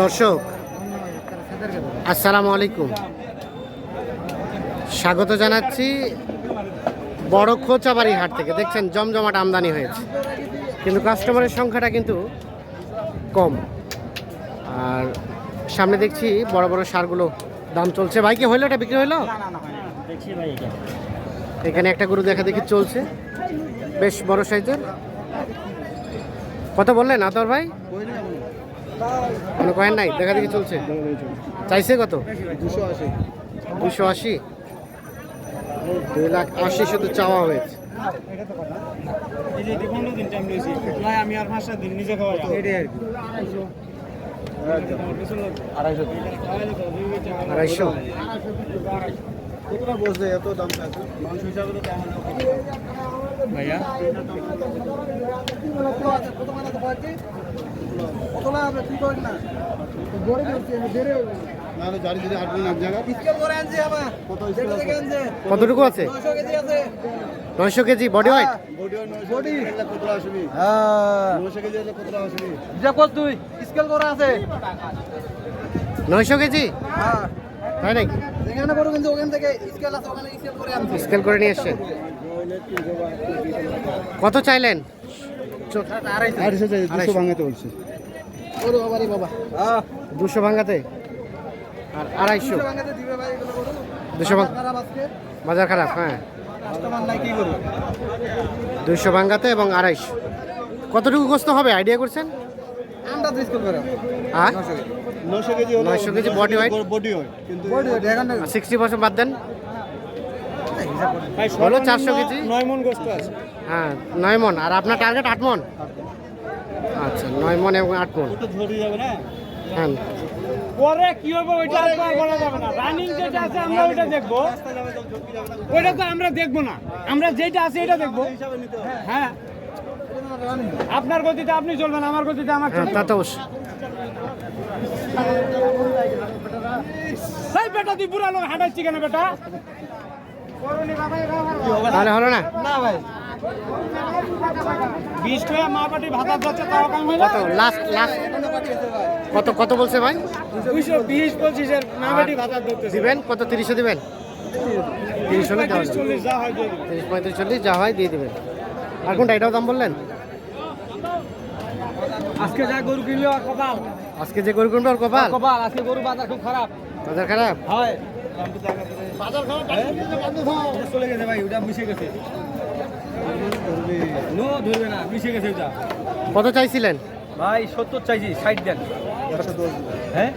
দর্শক আসসালামু আলাইকুম। স্বাগত জানাচ্ছি বড় খোঁচাবাড়ি হাট থেকে। দেখছেন জমজমাট আমদানি হয়েছে। কিন্তু কাস্টমারের সংখ্যাটা কিন্তু কম। আর সামনে দেখছি বড় বড় সারগুলো দাম চলছে। ভাই কি হইল এটা? বিক্রি হইল? এখানে একটা গরু দেখা দেখি চলছে। বেশ বড় সাইজের। কত বললেন আতর ভাই? কোনো কয়েন নাই? দেখা দেখি চলছে। চাইছে কত? দুশো আশি। দুশো আশি দুই লাখ আশি শুধু চাওয়া হয়েছে। এই যে পনেরো দিন টাইম রয়েছে ভাই আমি আর পাঁচ কত আছে? কতটুকু আছে? নয়শো KG body weight body body কতটা আসবি? নশো কেজি হলে কতটা আসবি? তুই? স্কেল করা আছে। নয়শো কেজি? হ্যাঁ। তাই নাকি? কিন্তু ওখান থেকে স্কেল আছে ওখানে স্কেল করে আনছি। স্কেল করে নিয়ে এসছেন কত চাইলেন? আড়াইশো চাই দুশো আড়াইশো। ভাঙাতে বলছে। ওরে বাবা রে বাবা। হ্যাঁ দুশো ভাঙাতে আর আড়াইশো? ভাঙাতে দিবে ভাই এগুলো করো দুশো বাজার খারাপ হ্যাঁ। দুইশো ভাঙাতে এবং আড়াইশো। কতটুকু গোস্ত হবে? আইডিয়া করছেন? আর নশো কেজি। হলে 900 কেজি body weight? বডি হয় কিন্তু বডি সিক্সটি পার্সেন্ট বাদ দেন। ভাই হলো 400 কেজি? নয় মন গোস্ত আছে। হ্যাঁ নয় মন। আর আপনার টার্গেট আট মন? আচ্ছা নয় মন এবং আট মন। হ্যাঁ। পরে কি হবে ওইটা আর বলা যাবে না। রানিং যেটা আছে আমরা ওইটা দেখব। ওইটা তো আমরা দেখব না। আমরা যেটা আছে এটা দেখব। হ্যাঁ। আপনার গতিতে আপনি চলবেন আমার গতিতে আমার হ্যাঁ তা তো অবশ্যই। সেই বেটা তুই বুড়া লোক হাঁটাচ্ছি কেন বেটা? তাহলে হলো না? না ভাই। বিশ টাকা মা পাটি ভাতা যাচ্ছে তাও কাম হয়ে কত? Last last. কত কত বলছে ভাই? দুইশো বিশ পঁচিশের মা পাটি ভাতা দিবেন? কত তিরিশে দিবেন? তিরিশ হলে চল্লিশ যা হয়। তিরিশ পঁয়ত্রিশ চল্লিশ যা হয় দিয়ে দিবেন। আর কোনটা এটাও দাম বললেন? আজকে যা গরু কিনলো আর কপাল। আজকে যে গরু কিনবে ওর কপাল? কপাল আজকে গরু বাজার খুব খারাপ। বাজার খারাপ? হয়। চলে গেছে ভাই ওটা মিশে গেছে। কত চাইছিলেন? ভাই সত্তর চাইছি ষাট দেন। হ্যাঁ?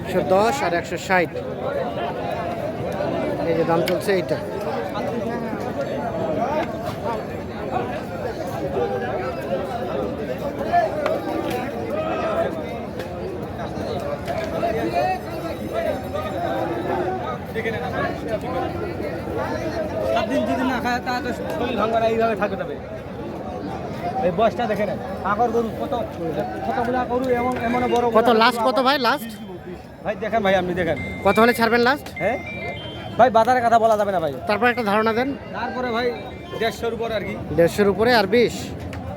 একশো দশ আর একশো ষাট। এই যে দাম চলছে এইটা। সাত দিন যদি না খায় তা তো শরীর ভাঙবে না এইভাবে থাকবে তবে। এই বয়সটা দেখে নেন। আগর গরু কত কতগুলা গরু এমন এমন বড় কত লাস্ট কত ভাই লাস্ট ভাই দেখেন ভাই আপনি দেখেন। কত হলে ছাড়বেন লাস্ট হ্যাঁ? ভাই বাজারের কথা বলা যাবে না ভাই। তারপর একটা ধারণা দেন। তারপরে ভাই দেড়শোর উপর আর কি। দেড়শোর উপরে আর বিশ?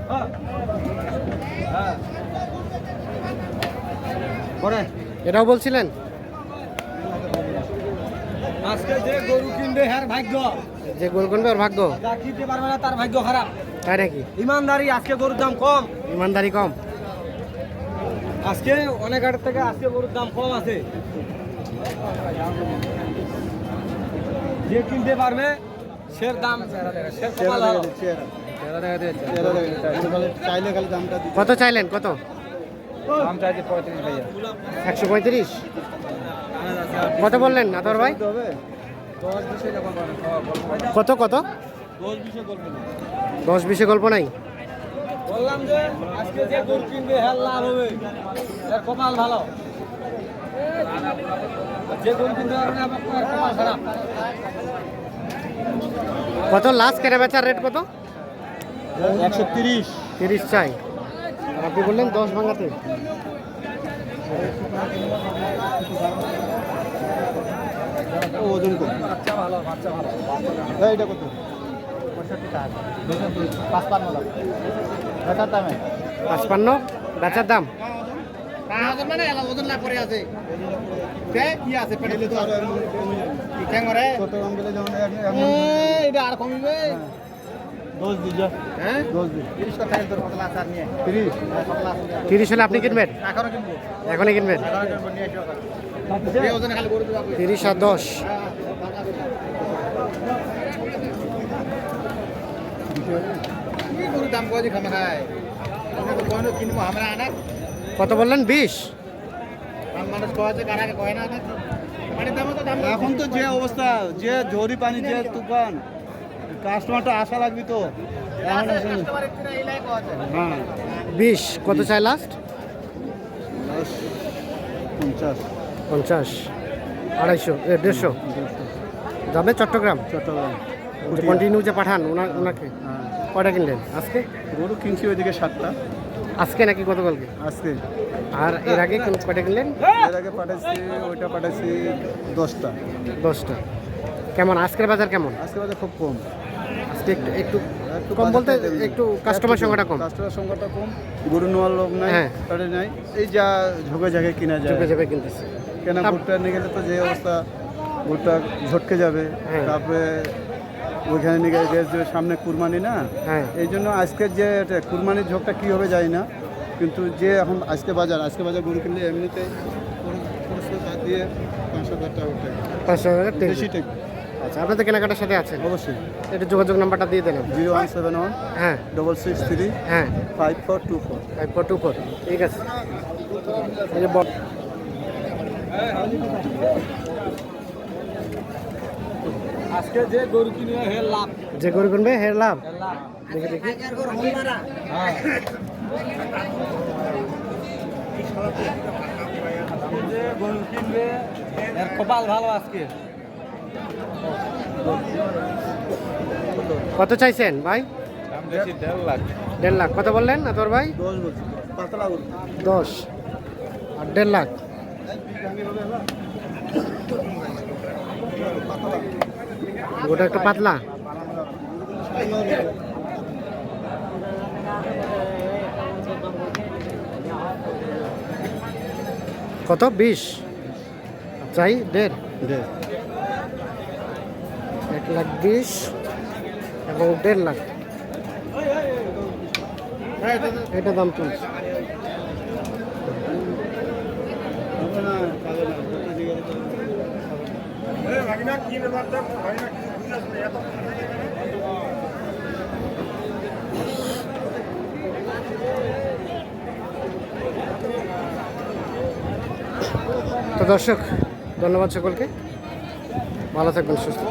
হ্যাঁ। হ্যাঁ। এটাও বলছিলেন? আজকে যে গরু কিনবে হ্যাঁ ভাগ্য। যে গরু কিনবে ওর ভাগ্য? যা কিনতে পারবে না তার ভাগ্য খারাপ। তাই নাকি? ইমানদারি আজকে গরুর দাম কম। ইমানদারি কম। আজকে অনেক হাটের থেকে আজকে গরুর দাম কম আছে। যে কিনতে পারবে সে দাম কত চাইলেন? কত? দাম চাইছে পঁয়ত্রিশ ভাইয়া। একশো পঁয়ত্রিশ? কত বললেন আদর ভাই? কত কত? দশ বিশে গল্প নাই? বললাম যে আজকে যে গরু কিনবে হ্যাঁ লাভ হবে। কপাল ভালো। যে গরু কিনতে পারবে না কপাল খারাপ। কত? লাস্ট কেনা বেচার রেট কত? একশো তিরিশ। তিরিশ চাই। আপনি বললেন দশ ভাঙাতে। ওজন কম। বাচ্চা ভালো বাচ্চা ভালো ভাই এটা কত? পঁয়ষট্টি টাকা পাঁচপান্ন দাম বেটার দামে পাঁচপান্ন বেচার দাম মানে আর কমিবে? তিরিশ আচার নিয়ে। তিরিশ? হলে আপনি কিনবেন? এখনই কিনবেন? তিরিশ আর দশ। দাম কয় খামা খায় কোনো কিনবো আমরা আনা। কত বললেন? বিশ? মানুষ কয় কয় না মানে দাম তো দাম এখন তো যে অবস্থা যে ঝড়ি পানি যে তুফান কাস্টমারটা আশা রাখবি তো। হ্যাঁ। বিশ কত চাই লাস্ট দশ পঞ্চাশ। পঞ্চাশ আড়াইশো এ, দেড়শো। যাবে চট্টগ্রাম? চট্টগ্রাম। কন্টিনিউ যে পাঠান ওনা ওনাকে? হ্যাঁ। কয়টা কিনলেন? আজকে? গরু কিনছি ওইদিকে সাতটা। আজকে নাকি গতকালকে? আজকে। আর এর আগে কোন কয়টা কিনলেন? এর আগে পাঠাইছি ওইটা পাঠাইছি দশটা। দশটা। কেমন? আজকের বাজার কেমন? আজকের বাজার খুব কম। আজকে একটু একটু কম বলতে একটু কাস্টমার সংখ্যাটা কম। কাস্টমার সংখ্যাটা কম। গরু নেওয়ার লোক নাই হ্যাঁ। নাই। এই যা ঝোঁকে ঝাঁকে কিনা যায়। চুপে চুপে কিনতেছে। কেনা ভুট্টা নিয়ে গেলে তো যে অবস্থা ভুট্টা ঝটকে যাবে। হ্যাঁ। তারপরে ওইখানে নিয়ে গেলে রেস দেবে সামনে কুরবানি না। হ্যাঁ। এই জন্য আজকের যে কুরবানির ঝোঁকটা কী হবে জানি না। কিন্তু যে এখন আজকে বাজার আজকে বাজার গরু কিনলে এমনিতে খরচ দিয়ে পাঁচশো হাজার টাকা পাঁচশো টাকা। আচ্ছা আপনাদের কেনাকাটার সাথে আছেন? অবশ্যই। একটু যোগাযোগ নাম্বারটা দিয়ে দেন জিরো ওয়ান সেভেন ওয়ান হ্যাঁ। ডবল সিক্স থ্রি হ্যাঁ। Five four two four five four two four ঠিক আছে। এই যে আজকে যে গরু কিনে হে লাভ। যে গরু কিনবে হের লাভ। দেখে দেখি। হ্যাঁ। যে গরু কিনবে এর কপাল ভালো আজকে। কত চাইছেন ভাই? দেড় লাখ। কত বললেন না তোর ভাই দশ। আর দেড় লাখ। গোটা একটু পাতলা। কত? বিশ। চাই দেড়। দেড়। এক লাখ বিশ এবং দেড় লাখ। এটা দাম চলছে তো- দর্শক, ধন্যবাদ সকলকে। ভালো থাকবেন, সুস্থ